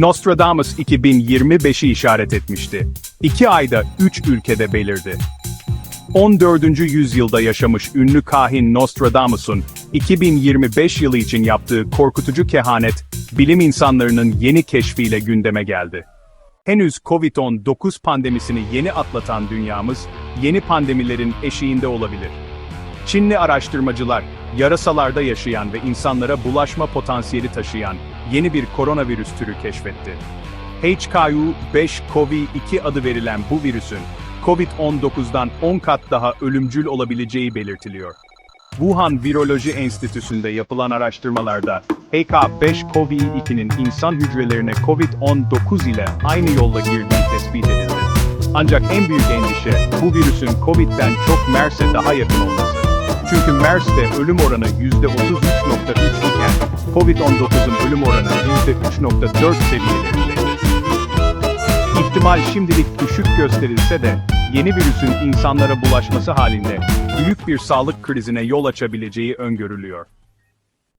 Nostradamus 2025'i işaret etmişti. İki ayda üç ülkede belirdi. 14. yüzyılda yaşamış ünlü kahin Nostradamus'un 2025 yılı için yaptığı korkutucu kehanet, bilim insanlarının yeni keşfiyle gündeme geldi. Henüz Covid-19 pandemisini yeni atlatan dünyamız, yeni pandemilerin eşiğinde olabilir. Çinli araştırmacılar, yarasalarda yaşayan ve insanlara bulaşma potansiyeli taşıyan yeni bir koronavirüs türü keşfetti. HKU-5-CoV-2 adı verilen bu virüsün, COVID-19'dan 10 kat daha ölümcül olabileceği belirtiliyor. Wuhan Viroloji Enstitüsü'nde yapılan araştırmalarda HK5-CoV-2'nin insan hücrelerine COVID-19 ile aynı yolla girdiği tespit edildi. Ancak en büyük endişe, bu virüsün COVID'den çok MERS'e daha yakın olması. Çünkü MERS'te ölüm oranı %33.3 iken, COVID-19'un ölüm oranı %3.4 seviyelerindeydi. İhtimal şimdilik düşük gösterilse de, yeni virüsün insanlara bulaşması halinde, büyük bir sağlık krizine yol açabileceği öngörülüyor.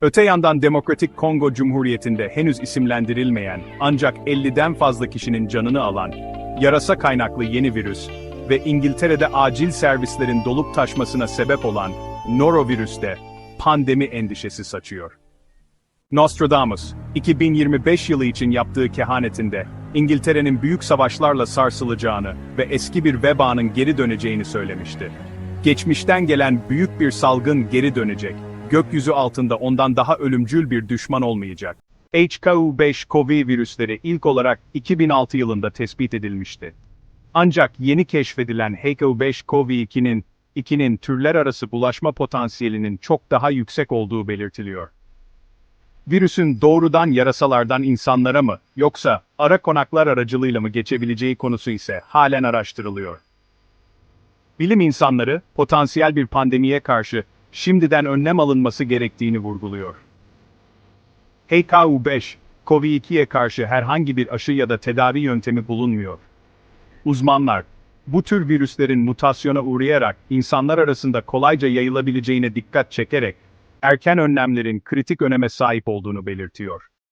Öte yandan Demokratik Kongo Cumhuriyeti'nde henüz isimlendirilmeyen, ancak 50'den fazla kişinin canını alan, yarasa kaynaklı yeni virüs ve İngiltere'de acil servislerin dolup taşmasına sebep olan norovirüs de pandemi endişesi saçıyor. Nostradamus, 2025 yılı için yaptığı kehanetinde, İngiltere'nin büyük savaşlarla sarsılacağını ve eski bir vebanın geri döneceğini söylemişti. Geçmişten gelen büyük bir salgın geri dönecek, gökyüzü altında ondan daha ölümcül bir düşman olmayacak. HKU5-COVID virüsleri ilk olarak 2006 yılında tespit edilmişti. Ancak yeni keşfedilen HKU5-COVID2'nin 2'nin türler arası bulaşma potansiyelinin çok daha yüksek olduğu belirtiliyor. Virüsün doğrudan yarasalardan insanlara mı, yoksa ara konaklar aracılığıyla mı geçebileceği konusu ise halen araştırılıyor. Bilim insanları, potansiyel bir pandemiye karşı şimdiden önlem alınması gerektiğini vurguluyor. HKU5, COVID-2'ye karşı herhangi bir aşı ya da tedavi yöntemi bulunmuyor. Uzmanlar, bu tür virüslerin mutasyona uğrayarak insanlar arasında kolayca yayılabileceğine dikkat çekerek, erken önlemlerin kritik öneme sahip olduğunu belirtiyor.